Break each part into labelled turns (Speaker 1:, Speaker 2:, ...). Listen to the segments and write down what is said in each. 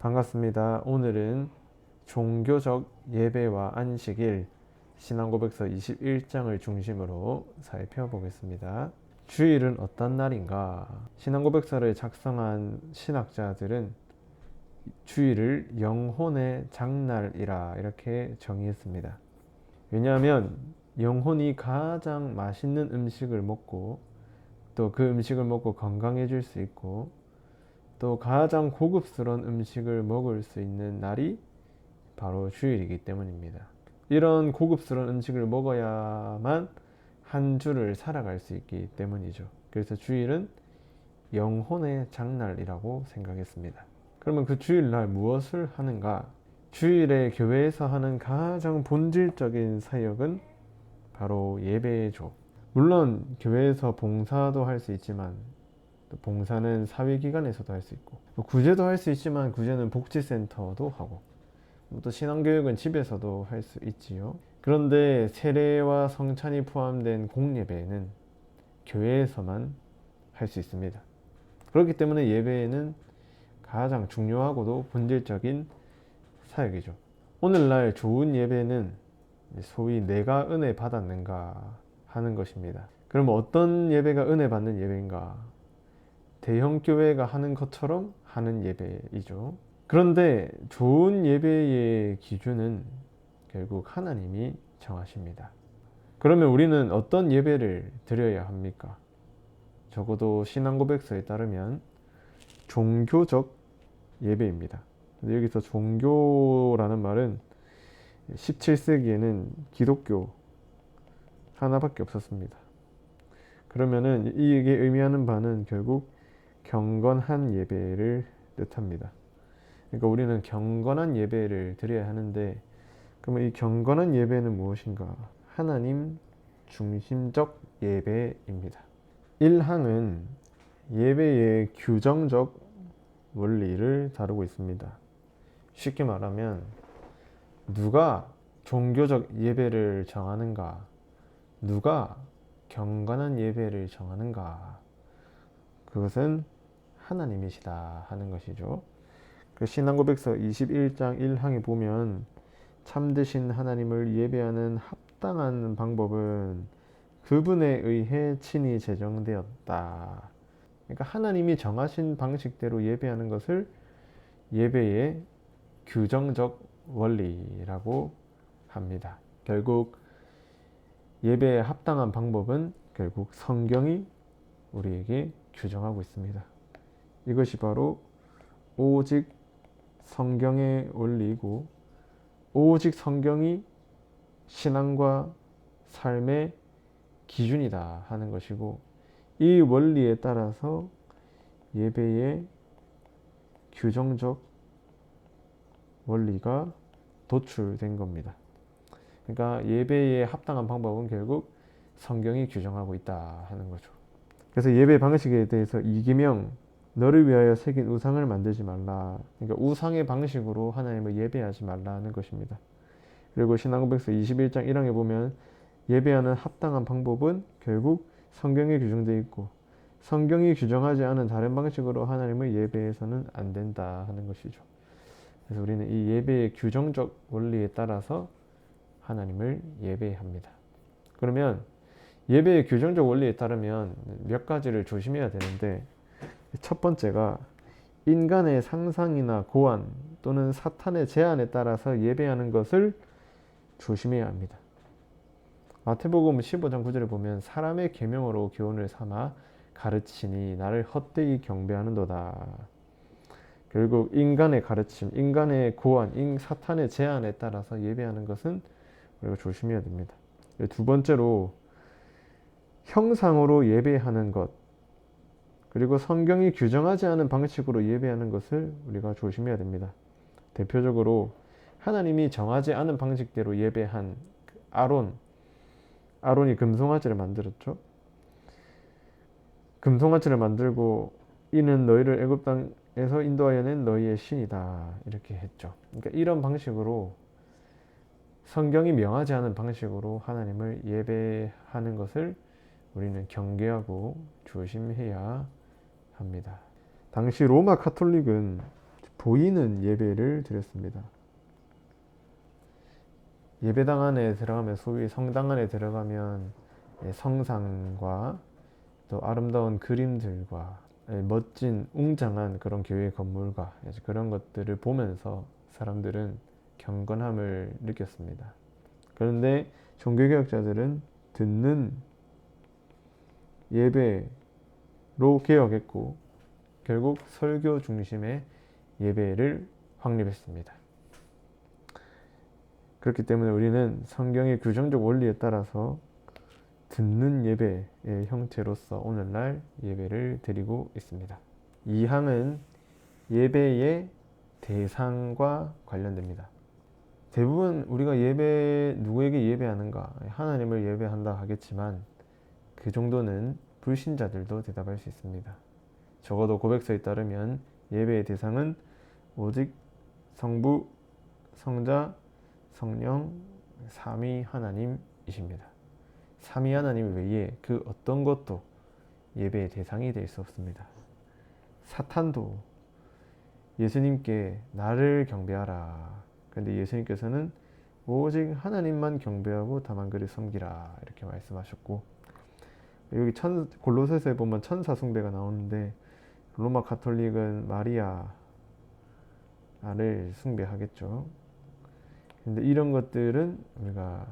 Speaker 1: 반갑습니다. 오늘은 종교적 예배와 안식일 신앙고백서 21장을 중심으로 살펴보겠습니다. 주일은 어떤 날인가? 신앙고백서를 작성한 신학자들은 주일을 영혼의 장날이라 이렇게 정의했습니다. 왜냐하면 영혼이 가장 맛있는 음식을 먹고 또 그 음식을 먹고 건강해질 수 있고 또 가장 고급스러운 음식을 먹을 수 있는 날이 바로 주일이기 때문입니다. 이런 고급스러운 음식을 먹어야만 한 주를 살아갈 수 있기 때문이죠. 그래서 주일은 영혼의 장날이라고 생각했습니다. 그러면 그 주일날 무엇을 하는가? 주일에 교회에서 하는 가장 본질적인 사역은 바로 예배죠. 물론 교회에서 봉사도 할 수 있지만 또 봉사는 사회기관에서도 할 수 있고 또 구제도 할 수 있지만 구제는 복지센터도 하고 또 신앙교육은 집에서도 할 수 있지요. 그런데 세례와 성찬이 포함된 공예배는 교회에서만 할 수 있습니다. 그렇기 때문에 예배는 가장 중요하고도 본질적인 사역이죠. 오늘날 좋은 예배는 소위 내가 은혜 받았는가 하는 것입니다. 그럼 어떤 예배가 은혜 받는 예배인가? 대형 교회가 하는 것처럼 하는 예배이죠. 그런데 좋은 예배의 기준은 결국 하나님이 정하십니다. 그러면 우리는 어떤 예배를 드려야 합니까? 적어도 신앙 고백서에 따르면 종교적 예배입니다. 근데 여기서 종교라는 말은 17세기에는 기독교 하나밖에 없었습니다. 그러면은 이게 의미하는 바는 결국 경건한 예배를 뜻합니다. 그러니까 우리는 경건한 예배를 드려야 하는데 그러면 이 경건한 예배는 무엇인가? 하나님 중심적 예배입니다. 1항은 예배의 규정적 원리를 다루고 있습니다. 쉽게 말하면 누가 종교적 예배를 정하는가? 누가 경건한 예배를 정하는가? 그것은 하나님이시다 하는 것이죠. 그 신앙고백서 21장 1항에 보면 참되신 하나님을 예배하는 합당한 방법은 그분에 의해 친히 제정되었다. 그러니까 하나님이 정하신 방식대로 예배하는 것을 예배의 규정적 원리라고 합니다. 결국 예배에 합당한 방법은 결국 성경이 우리에게 규정하고 있습니다. 이것이 바로 오직 성경의 원리이고 오직 성경이 신앙과 삶의 기준이다 하는 것이고 이 원리에 따라서 예배의 규정적 원리가 도출된 겁니다. 그러니까 예배에 합당한 방법은 결국 성경이 규정하고 있다 하는 거죠. 그래서 예배 방식에 대해서 이기명 너를 위하여 새긴 우상을 만들지 말라. 그러니까 우상의 방식으로 하나님을 예배하지 말라는 것입니다. 그리고 신앙고백서 21장 1항에 보면 예배하는 합당한 방법은 결국 성경에 규정되어 있고 성경이 규정하지 않은 다른 방식으로 하나님을 예배해서는 안 된다 하는 것이죠. 그래서 우리는 이 예배의 규정적 원리에 따라서 하나님을 예배합니다. 그러면 예배의 규정적 원리에 따르면 몇 가지를 조심해야 되는데 첫 번째가 인간의 상상이나 고안 또는 사탄의 제안에 따라서 예배하는 것을 조심해야 합니다. 마태복음 15장 9절에 보면 사람의 계명으로 교훈을 삼아 가르치니 나를 헛되이 경배하는도다. 결국 인간의 가르침, 인간의 고안, 인 사탄의 제안에 따라서 예배하는 것은 우리가 조심해야 됩니다. 두 번째로 형상으로 예배하는 것, 그리고 성경이 규정하지 않은 방식으로 예배하는 것을 우리가 조심해야 됩니다. 대표적으로 하나님이 정하지 않은 방식대로 예배한 그 아론, 아론이 금송아지를 만들었죠. 금송아지를 만들고 이는 너희를 애굽 땅에서 인도하여 낸 너희의 신이다 이렇게 했죠. 그러니까 이런 방식으로 성경이 명하지 않은 방식으로 하나님을 예배하는 것을 우리는 경계하고 조심해야 합니다. 당시 로마 카톨릭은 보이는 예배를 드렸습니다. 예배당 안에 들어가면 소위 성당 안에 들어가면 예, 성상과 또 아름다운 그림들과 예, 멋진 웅장한 그런 교회 건물과 그런 것들을 보면서 사람들은 경건함을 느꼈습니다. 그런데 종교개혁자들은 듣는 예배로 개혁했고 결국 설교 중심의 예배를 확립했습니다. 그렇기 때문에 우리는 성경의 규정적 원리에 따라서 듣는 예배의 형태로서 오늘날 예배를 드리고 있습니다. 이 항은 예배의 대상과 관련됩니다. 대부분 우리가 예배 누구에게 예배하는가 하나님을 예배한다 하겠지만 그 정도는 불신자들도 대답할 수 있습니다. 적어도 고백서에 따르면 예배의 대상은 오직 성부, 성자, 성령, 삼위 하나님이십니다. 삼위 하나님 외에 그 어떤 것도 예배의 대상이 될 수 없습니다. 사탄도 예수님께 나를 경배하라. 그런데 예수님께서는 오직 하나님만 경배하고 다만 그를 섬기라 이렇게 말씀하셨고 여기 천 골로새서에 보면 천사 숭배가 나오는데 로마 가톨릭은 마리아를 숭배하겠죠. 근데 이런 것들은 우리가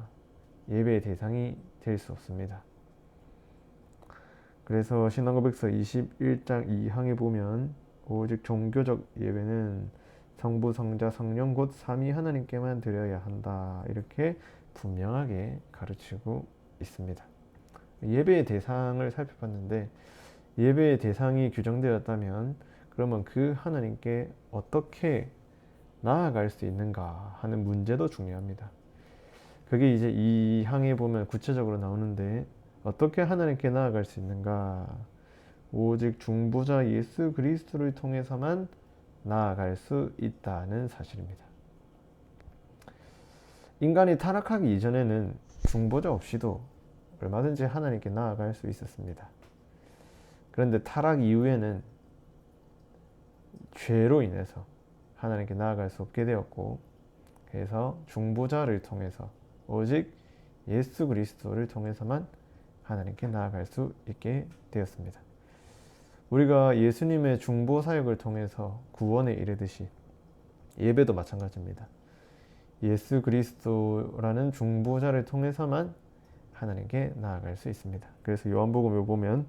Speaker 1: 예배의 대상이 될 수 없습니다. 그래서 신앙고백서 21장 2항에 보면 오직 종교적 예배는 성부, 성자, 성령 곧 삼위 하나님께만 드려야 한다. 이렇게 분명하게 가르치고 있습니다. 예배의 대상을 살펴봤는데 예배의 대상이 규정되었다면 그러면 그 하나님께 어떻게 나아갈 수 있는가 하는 문제도 중요합니다. 그게 이제 이 항에 보면 구체적으로 나오는데 어떻게 하나님께 나아갈 수 있는가? 오직 중보자 예수 그리스도를 통해서만 나아갈 수 있다는 사실입니다. 인간이 타락하기 이전에는 중보자 없이도 얼마든지 하나님께 나아갈 수 있었습니다. 그런데 타락 이후에는 죄로 인해서 하나님께 나아갈 수 없게 되었고 그래서 중보자를 통해서 오직 예수 그리스도를 통해서만 하나님께 나아갈 수 있게 되었습니다. 우리가 예수님의 중보 사역을 통해서 구원에 이르듯이 예배도 마찬가지입니다. 예수 그리스도라는 중보자를 통해서만 하나님께 나아갈 수 있습니다. 그래서 요한복음을 보면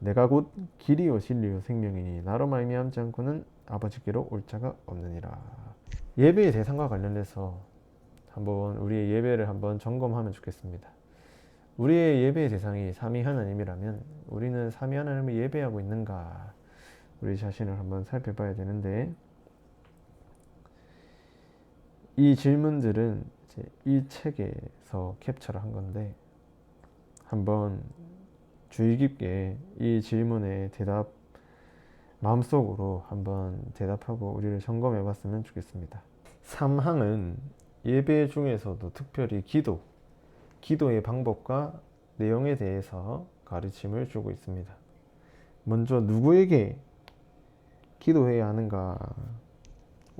Speaker 1: 내가 곧 길이요 진리요 생명이니 나로 말미암지 않고는 아버지께로 올 자가 없느니라. 예배의 대상과 관련해서 한번 우리의 예배를 한번 점검하면 좋겠습니다. 우리의 예배의 대상이 삼위 하나님이라면 우리는 삼위 하나님을 예배하고 있는가? 우리 자신을 한번 살펴봐야 되는데 이 질문들은 이 책에서 캡처를 한 건데 한번 주의 깊게 이 질문에 대답 마음속으로 한번 대답하고 우리를 점검해 봤으면 좋겠습니다. 3항은 예배 중에서도 특별히 기도, 기도의 방법과 내용에 대해서 가르침을 주고 있습니다. 먼저 누구에게 기도해야 하는가?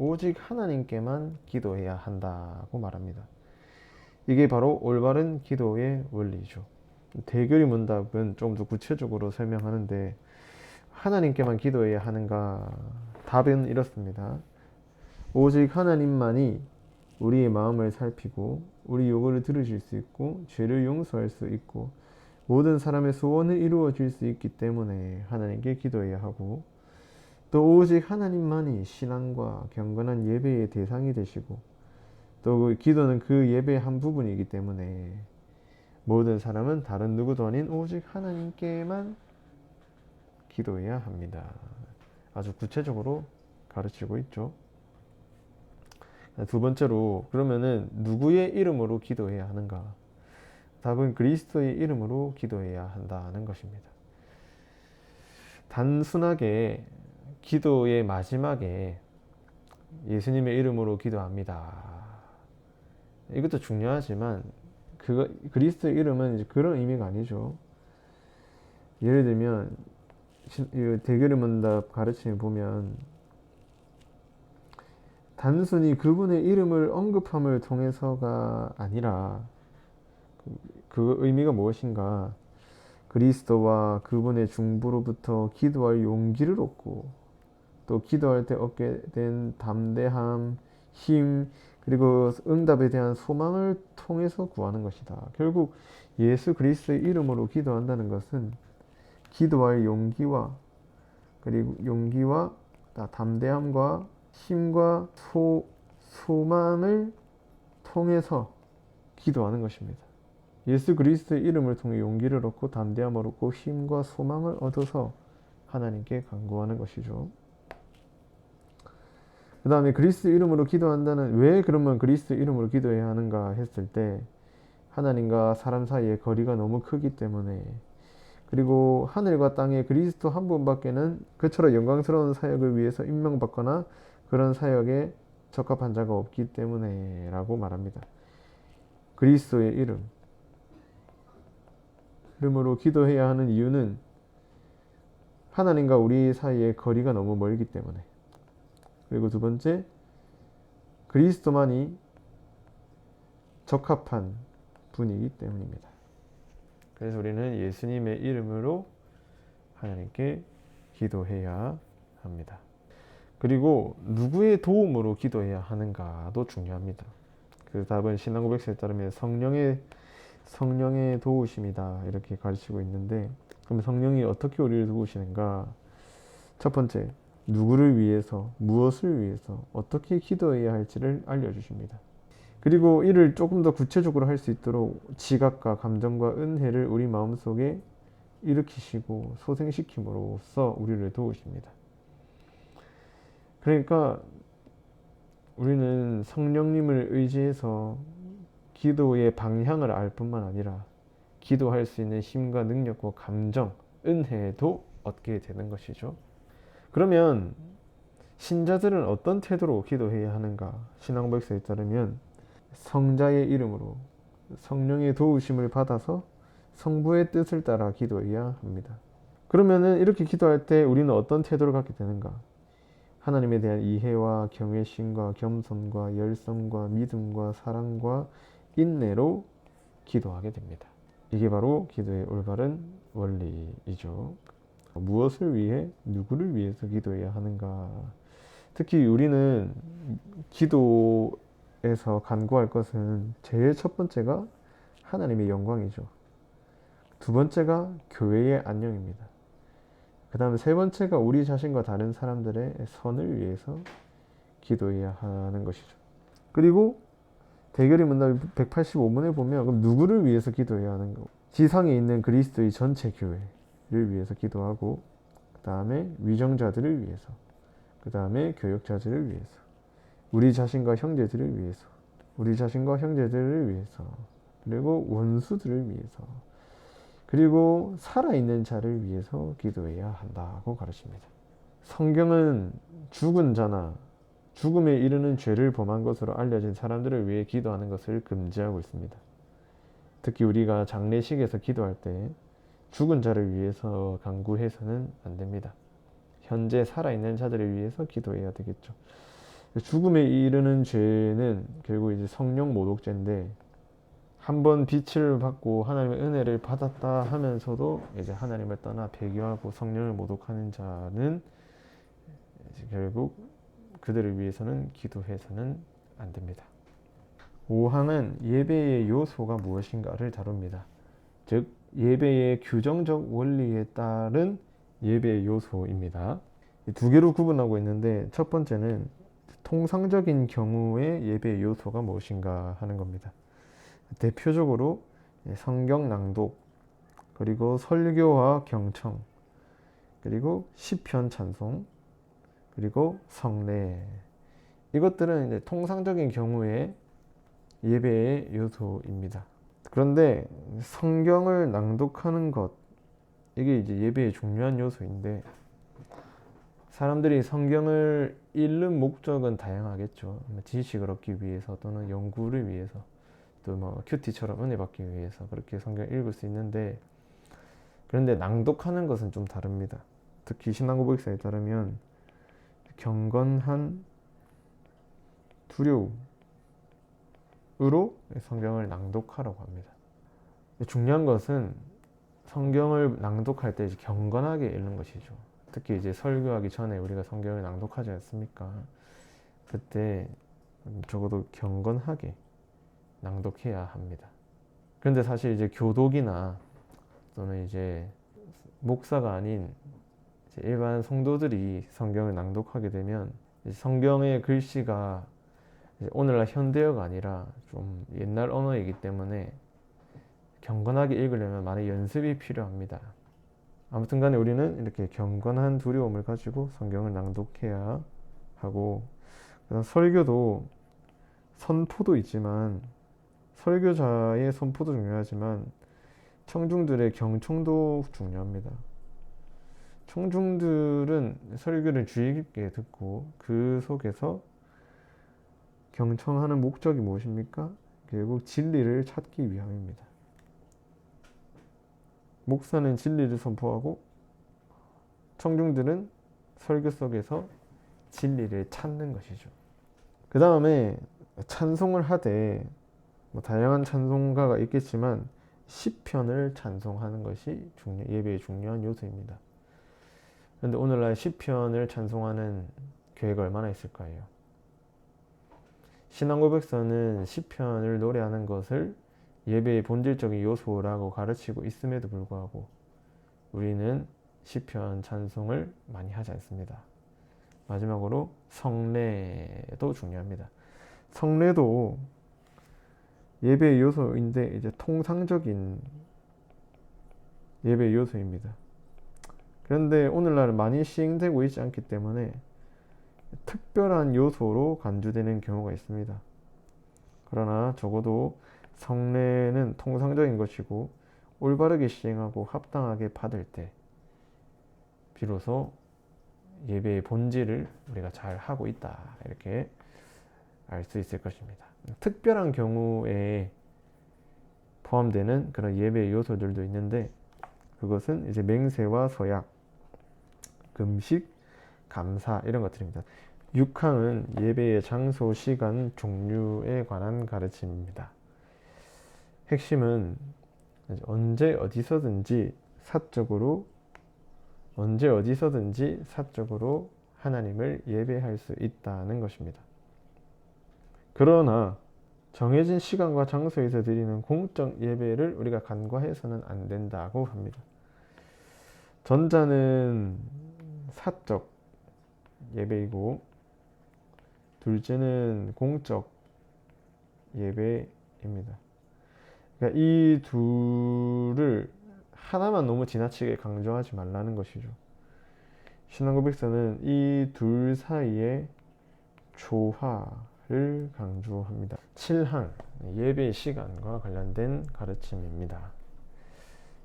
Speaker 1: 오직 하나님께만 기도해야 한다고 말합니다. 이게 바로 올바른 기도의 원리죠. 대결의 문답은 좀더 구체적으로 설명하는데 하나님께만 기도해야 하는가? 답은 이렇습니다. 오직 하나님만이 우리의 마음을 살피고 우리 요구를 들으실 수 있고 죄를 용서할 수 있고 모든 사람의 소원을 이루어 줄 수 있기 때문에 하나님께 기도해야 하고 또 오직 하나님만이 신앙과 경건한 예배의 대상이 되시고 또 그 기도는 그 예배의 한 부분이기 때문에 모든 사람은 다른 누구도 아닌 오직 하나님께만 기도해야 합니다. 아주 구체적으로 가르치고 있죠. 두 번째로 그러면은 누구의 이름으로 기도해야 하는가? 답은 그리스도의 이름으로 기도해야 한다는 것입니다. 단순하게 기도의 마지막에 예수님의 이름으로 기도합니다. 이것도 중요하지만 그 그리스도의 이름은 그런 의미가 아니죠. 예를 들면 대결의 문답 가르침을 보면 단순히 그분의 이름을 언급함을 통해서가 아니라 그, 그 의미가 무엇인가? 그리스도와 그분의 중부로부터 기도할 용기를 얻고 또 기도할 때 얻게 된 담대함, 힘, 그리고 응답에 대한 소망을 통해서 구하는 것이다. 결국 예수 그리스도의 이름으로 기도한다는 것은 기도할 용기와 그리고 용기와 담대함과 힘과 소, 소망을 통해서 기도하는 것입니다. 예수 그리스도의 이름을 통해 용기를 얻고 담대함을 얻고 힘과 소망을 얻어서 하나님께 간구하는 것이죠. 그 다음에 그리스도 이름으로 기도한다는 왜 그러면 그리스도 이름으로 기도해야 하는가 했을 때 하나님과 사람 사이의 거리가 너무 크기 때문에. 그리고 하늘과 땅에 그리스도 한 분밖에는 그처럼 영광스러운 사역을 위해서 임명받거나 그런 사역에 적합한 자가 없기 때문에 라고 말합니다. 그리스도의 이름. 이름으로 기도해야 하는 이유는 하나님과 우리 사이의 거리가 너무 멀기 때문에 그리고 두 번째 그리스도만이 적합한 분이기 때문입니다. 그래서 우리는 예수님의 이름으로 하나님께 기도해야 합니다. 그리고 누구의 도움으로 기도해야 하는가도 중요합니다. 그 답은 신앙 고백서에 따르면 성령의 성령의 도우심이다 이렇게 가르치고 있는데 그럼 성령이 어떻게 우리를 도우시는가? 첫 번째 누구를 위해서 무엇을 위해서 어떻게 기도해야 할지를 알려주십니다. 그리고 이를 조금 더 구체적으로 할 수 있도록 지각과 감정과 은혜를 우리 마음속에 일으키시고 소생시킴으로써 우리를 도우십니다. 그러니까 우리는 성령님을 의지해서 기도의 방향을 알 뿐만 아니라 기도할 수 있는 힘과 능력과 감정, 은혜도 얻게 되는 것이죠. 그러면 신자들은 어떤 태도로 기도해야 하는가? 신앙백서에 따르면 성자의 이름으로 성령의 도우심을 받아서 성부의 뜻을 따라 기도해야 합니다. 그러면은 이렇게 기도할 때 우리는 어떤 태도를 갖게 되는가? 하나님에 대한 이해와 경외심과 겸손과 열성과 믿음과 사랑과 인내로 기도하게 됩니다. 이게 바로 기도의 올바른 원리이죠. 무엇을 위해 누구를 위해서 기도해야 하는가? 특히 우리는 기도에서 간구할 것은 제일 첫 번째가 하나님의 영광이죠. 두 번째가 교회의 안녕입니다. 그 다음에 세 번째가 우리 자신과 다른 사람들의 선을 위해서 기도해야 하는 것이죠. 그리고 대결의 문답 185문에 보면 그럼 누구를 위해서 기도해야 하는 거? 지상에 있는 그리스도의 전체 교회 를 위해서 기도하고 그 다음에 위정자들을 위해서 그 다음에 교역자들을 위해서 우리 자신과 형제들을 위해서 우리 자신과 형제들을 위해서 그리고 원수들을 위해서 그리고 살아있는 자를 위해서 기도해야 한다고 가르칩니다. 성경은 죽은 자나 죽음에 이르는 죄를 범한 것으로 알려진 사람들을 위해 기도하는 것을 금지하고 있습니다. 특히 우리가 장례식에서 기도할 때 죽은 자를 위해서 간구해서는 안 됩니다. 현재 살아있는 자들을 위해서 기도해야 되겠죠. 죽음에 이르는 죄는 결국 이제 성령 모독죄인데 한 번 빛을 받고 하나님의 은혜를 받았다 하면서도 이제 하나님을 떠나 배교하고 성령을 모독하는 자는 결국 그들을 위해서는 기도해서는 안 됩니다. 5항은 예배의 요소가 무엇인가를 다룹니다. 즉, 예배의 규정적 원리에 따른 예배의 요소입니다. 두 개로 구분하고 있는데, 첫 번째는 통상적인 경우의 예배의 요소가 무엇인가 하는 겁니다. 대표적으로 성경 낭독, 그리고 설교와 경청, 그리고 시편 찬송, 그리고 성례. 이것들은 이제 통상적인 경우에 예배의 요소입니다. 그런데 성경을 낭독하는 것, 이게 이제 예배의 중요한 요소인데, 사람들이 성경을 읽는 목적은 다양하겠죠. 뭐 지식을 얻기 위해서 또는 연구를 위해서 또 뭐 큐티처럼 은혜 받기 위해서 그렇게 성경을 읽을 수 있는데 그런데 낭독하는 것은 좀 다릅니다. 특히 신앙고백사에 따르면 경건한 두려움 으로 성경을 낭독하라고 합니다. 중요한 것은 성경을 낭독할 때 경건하게 읽는 것이죠. 특히 이제 설교하기 전에 우리가 성경을 낭독하지 않습니까? 그때 적어도 경건하게 낭독해야 합니다. 그런데 사실 이제 교독이나 또는 이제 목사가 아닌 일반 성도들이 성경을 낭독하게 되면 성경의 글씨가 오늘날 현대어가 아니라 좀 옛날 언어이기 때문에 경건하게 읽으려면 많은 연습이 필요합니다. 아무튼 간에 우리는 이렇게 경건한 두려움을 가지고 성경을 낭독해야 하고 설교도 선포도 있지만 설교자의 선포도 중요하지만 청중들의 경청도 중요합니다. 청중들은 설교를 주의 깊게 듣고 그 속에서 경청하는 목적이 무엇입니까? 결국 진리를 찾기 위함입니다. 목사는 진리를 선포하고 청중들은 설교 속에서 진리를 찾는 것이죠. 그 다음에 찬송을 하되 뭐 다양한 찬송가가 있겠지만 시편을 찬송하는 것이 중요, 예배의 중요한 요소입니다. 그런데 오늘날 시편을 찬송하는 교회가 얼마나 있을까요? 신앙고백서는 시편을 노래하는 것을 예배의 본질적인 요소라고 가르치고 있음에도 불구하고 우리는 시편 찬송을 많이 하지 않습니다. 마지막으로 성례도 중요합니다. 성례도 예배의 요소인데 이제 통상적인 예배의 요소입니다. 그런데 오늘날은 많이 시행되고 있지 않기 때문에 특별한 요소로 간주되는 경우가 있습니다. 그러나 적어도 성례는 통상적인 것이고 올바르게 시행하고 합당하게 받을 때 비로소 예배의 본질을 우리가 잘 하고 있다 이렇게 알 수 있을 것입니다. 특별한 경우에 포함되는 그런 예배의 요소들도 있는데 그것은 이제 맹세와 서약, 금식, 감사 이런 것들입니다. 6항은 예배의 장소, 시간, 종류에 관한 가르침입니다. 핵심은 언제 어디서든지 사적으로 언제 어디서든지 사적으로 하나님을 예배할 수 있다는 것입니다. 그러나 정해진 시간과 장소에서 드리는 공적 예배를 우리가 간과해서는 안 된다고 합니다. 전자는 사적 예배이고 둘째는 공적 예배입니다. 그러니까 이 둘을 하나만 너무 지나치게 강조하지 말라는 것이죠. 신앙고백서는 이 둘 사이에 조화 를 강조합니다. 7항 예배 시간과 관련된 가르침입니다.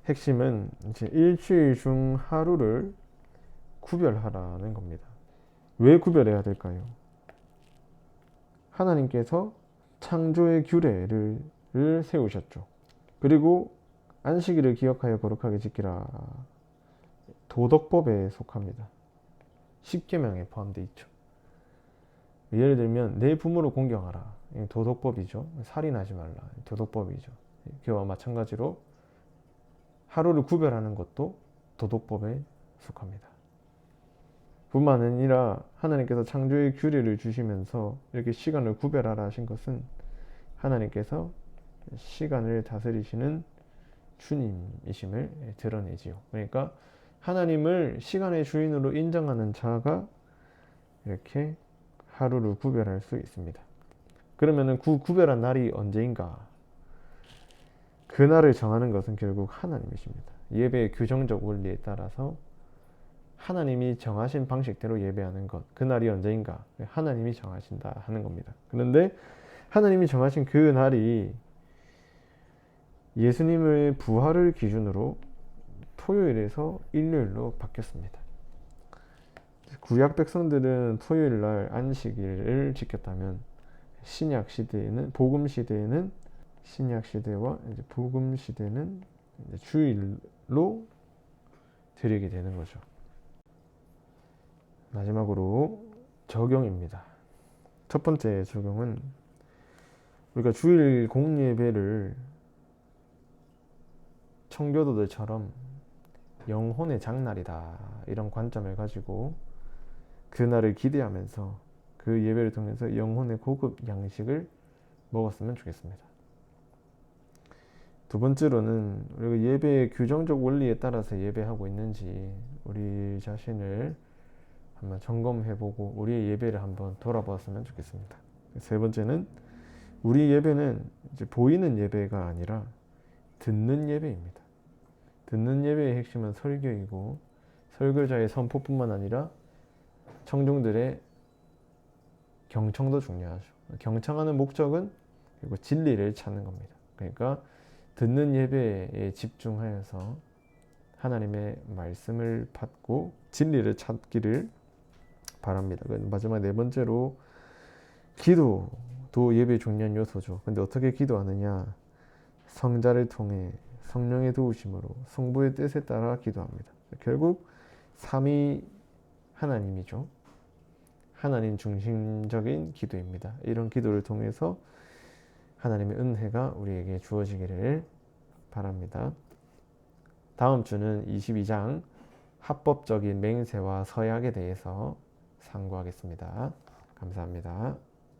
Speaker 1: 핵심은 이제 일주일 중 하루를 구별하라는 겁니다. 왜 구별해야 될까요? 하나님께서 창조의 규례를 세우셨죠. 그리고 안식일을 기억하여 거룩하게 지키라. 도덕법에 속합니다. 10계명에 포함되어 있죠. 예를 들면 내 부모를 공경하라. 도덕법이죠. 살인하지 말라. 도덕법이죠. 그와 마찬가지로 하루를 구별하는 것도 도덕법에 속합니다. 뿐만 아니라 하나님께서 창조의 규례를 주시면서 이렇게 시간을 구별하라 하신 것은 하나님께서 시간을 다스리시는 주님이심을 드러내지요. 그러니까 하나님을 시간의 주인으로 인정하는 자가 이렇게 하루를 구별할 수 있습니다. 그러면은 그 구별한 날이 언제인가? 그 날을 정하는 것은 결국 하나님이십니다. 예배의 규정적 원리에 따라서 하나님이 정하신 방식대로 예배하는 것, 그 날이 언제인가? 하나님이 정하신다 하는 겁니다. 그런데 하나님이 정하신 그 날이 예수님의 부활을 기준으로 토요일에서 일요일로 바뀌었습니다. 구약 백성들은 토요일 날 안식일을 지켰다면 신약 시대에는 복음 시대에는 신약 시대와 이제 복음 시대는 이제 주일로 드리게 되는 거죠. 마지막으로 적용입니다. 첫 번째 적용은 우리가 주일 공예배를 청교도들처럼 영혼의 장날이다 이런 관점을 가지고 그날을 기대하면서 그 예배를 통해서 영혼의 고급 양식을 먹었으면 좋겠습니다. 두 번째로는 우리가 예배의 규정적 원리에 따라서 예배하고 있는지 우리 자신을 한번 점검해보고 우리의 예배를 한번 돌아보았으면 좋겠습니다. 세 번째는 우리 예배는 이제 보이는 예배가 아니라 듣는 예배입니다. 듣는 예배의 핵심은 설교이고 설교자의 선포뿐만 아니라 청중들의 경청도 중요하죠. 경청하는 목적은 그리고 진리를 찾는 겁니다. 그러니까 듣는 예배에 집중하여서 하나님의 말씀을 받고 진리를 찾기를 바랍니다. 그 마지막 네 번째로 기도도 예배의 중요한 요소죠. 근데 어떻게 기도하느냐? 성자를 통해 성령의 도우심으로 성부의 뜻에 따라 기도합니다. 결국 삼위 하나님이죠. 하나님 중심적인 기도입니다. 이런 기도를 통해서 하나님의 은혜가 우리에게 주어지기를 바랍니다. 다음 주는 22장 합법적인 맹세와 서약에 대해서 상고하겠습니다. 감사합니다.